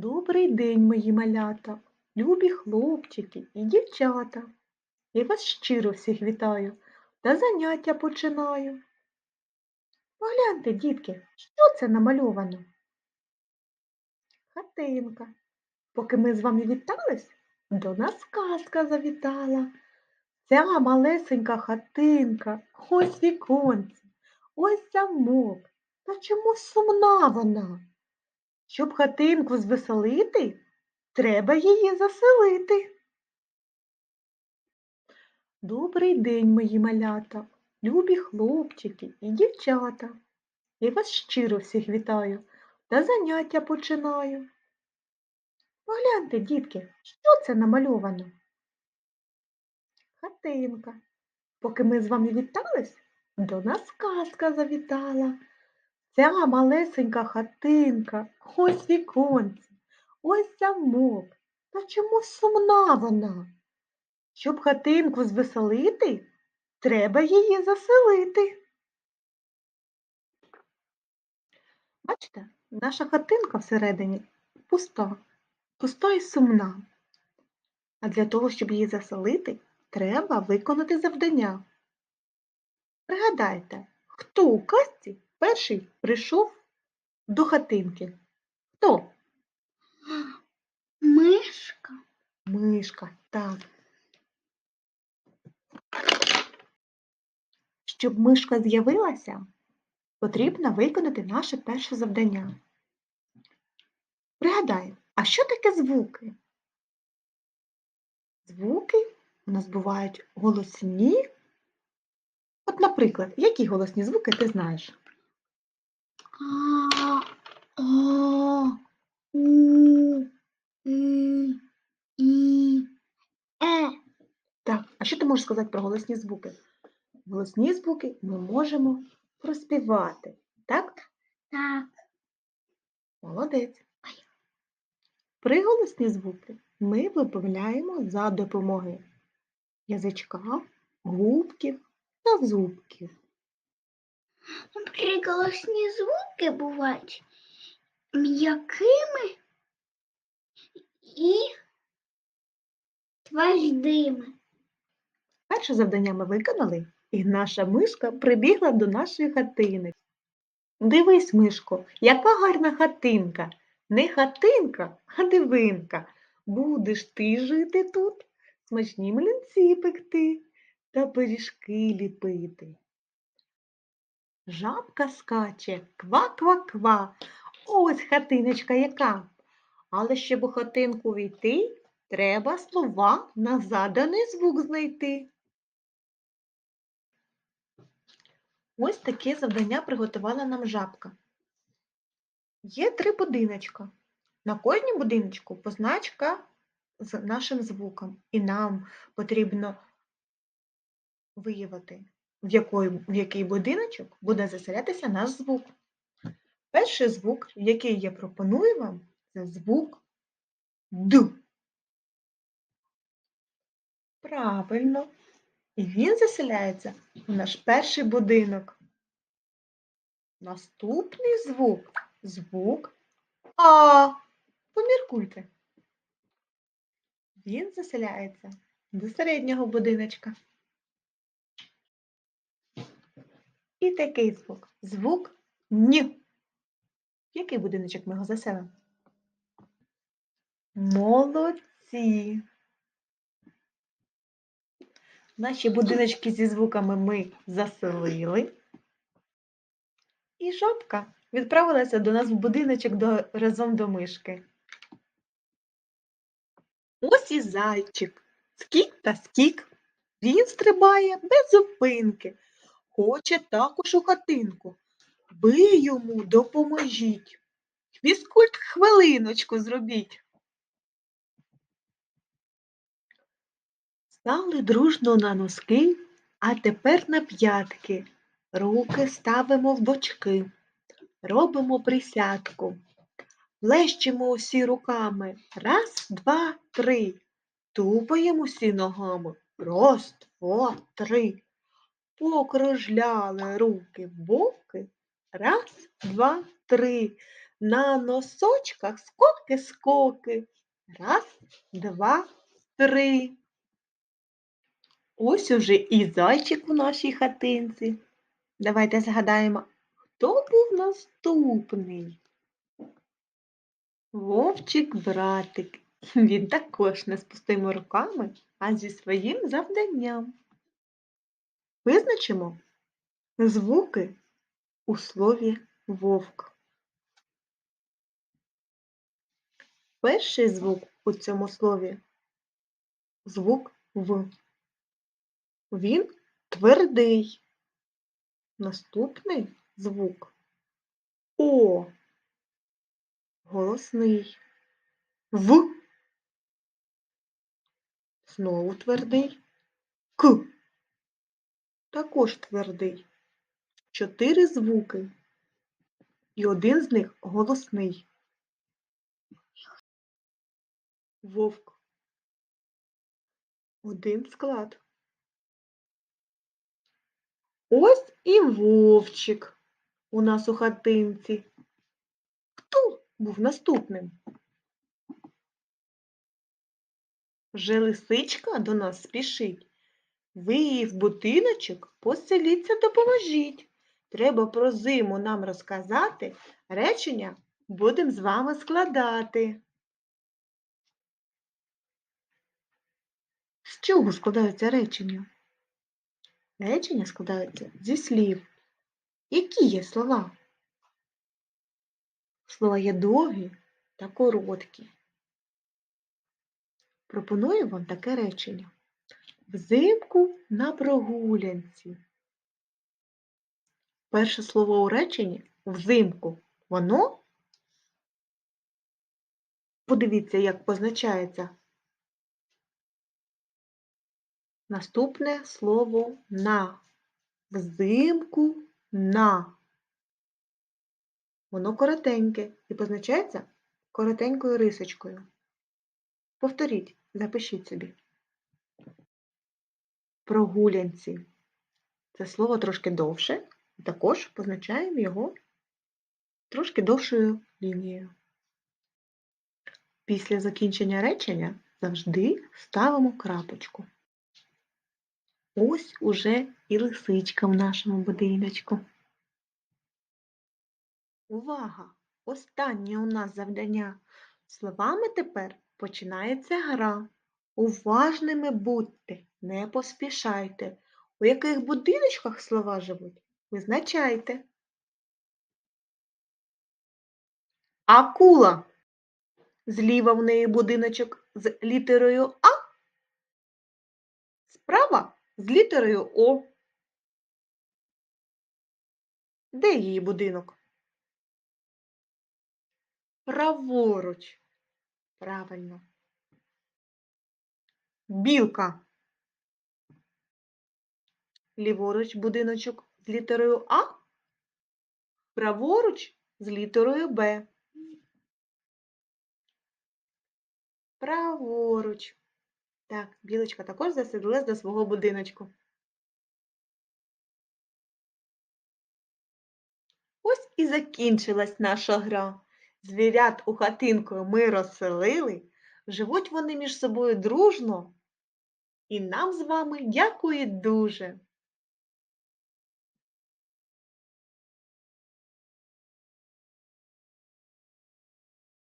Добрий день, мої малята, любі хлопчики і дівчата. Я вас щиро всіх вітаю та заняття починаю. Погляньте, дітки, що це намальовано? Хатинка. Поки ми з вами вітались, до нас казка завітала. Ця малесенька хатинка, ось віконце, ось замок. Та чому сумна вона? Щоб хатинку звеселити, треба її заселити. Добрий день, мої малята, любі хлопчики і дівчата. Я вас щиро всіх вітаю та заняття починаю. Погляньте, дітки, що це намальовано? Хатинка. Поки ми з вами вітались, до нас казка завітала. Ця малесенька хатинка, ось віконце, ось замок. Та чому сумна вона? Щоб хатинку звеселити, треба її заселити. Бачите, наша хатинка всередині пуста, пуста і сумна. А для того, щоб її заселити, треба виконати завдання. Пригадайте, хто у казці перший прийшов до хатинки? Хто? Мишка. Мишка, так. Щоб мишка з'явилася, потрібно виконати наше перше завдання. Пригадай, а що таке звуки? Звуки у нас бувають голосні. От, наприклад, які голосні звуки ти знаєш? Е. Так, а що ти можеш сказати про голосні звуки? Голосні звуки ми можемо проспівати. Так? Так. Молодець. Приголосні звуки ми вимовляємо за допомогою язичка, губків та зубків. Приголосні звуки бувають м'якими і твердими. Перше завдання ми виконали, і наша мишка прибігла до нашої хатини. Дивись, мишко, яка гарна хатинка. Не хатинка, а дивинка. Будеш ти жити тут, смачні млинці пекти та пиріжки ліпити. Жабка скаче, ква-ква-ква. Ось хатиночка яка. Але щоб у хатинку війти, треба слова на заданий звук знайти. Ось таке завдання приготувала нам жабка. Є три будиночка. На кожній будиночку позначка з нашим звуком. І нам потрібно виявити, в, якої, в який будиночок буде заселятися наш звук. Перший звук, який я пропоную вам, це звук Д. Правильно. І він заселяється в наш перший будинок. Наступний звук звук А. Поміркуйте. Він заселяється до середнього будиночка. І такий звук. Звук Н. Який будиночок ми його заселимо? Молодці. Наші будиночки зі звуками ми заселили. І жабка відправилася до нас в будиночок до, разом до мишки. Ось і зайчик. Скік та скік. Він стрибає без зупинки. Хоче також у хатинку. Ви йому допоможіть. Фізкульт хвилиночку зробіть. Стали дружно на носки, а тепер на п'ятки. Руки ставимо в бочки. Робимо присядку. Плещемо усі руками. Раз, два, три. Тупаємо усі ногами. Раз, два, три. Покружляли руки в боки. Раз, два, три. на носочках скоки-скоки. Раз, два, три. Ось уже і зайчик у нашій хатинці. Давайте згадаємо, хто був наступний. Вовчик братик. Він також не з пустими руками, а зі своїм завданням. Визначимо звуки у слові вовк. Перший звук у цьому слові звук В. Він твердий. Наступний звук О. Голосний. В. Знову твердий. К. Також твердий. Чотири звуки. І один з них голосний. Вовк. Один склад. Ось і вовчик у нас у хатинці. Хто був наступним? Вже лисичка до нас спішить. Ви її в будиночок поселіться, допоможіть. Треба про зиму нам розказати, речення будемо з вами складати. З чого складаються речення? Речення складаються зі слів. Які є слова? Слова є довгі та короткі. Пропоную вам таке речення. Взимку на прогулянці. Перше слово у реченні взимку. Воно, подивіться, як позначається. Наступне слово на. Взимку на. Воно коротеньке і позначається коротенькою рисочкою. Повторіть, запишіть собі. Прогулянці. Це слово трошки довше, також позначаємо його трошки довшою лінією. Після закінчення речення завжди ставимо крапочку. Ось уже і лисичка в нашому будиночку. Увага! Останнє у нас завдання. Словами тепер починається гра. Уважними будьте, не поспішайте. У яких будиночках слова живуть, визначайте. Акула. Зліва в неї будиночок з літерою А. Справа з літерою О. Де її будинок? Праворуч. Правильно. Білка. Ліворуч будиночок з літерою А. Праворуч з літерою Б. Праворуч. Так, білочка також заселилась до свого будиночку. Ось і закінчилась наша гра. Звірят у хатинку ми розселили, живуть вони між собою дружно, і нам з вами дякують дуже.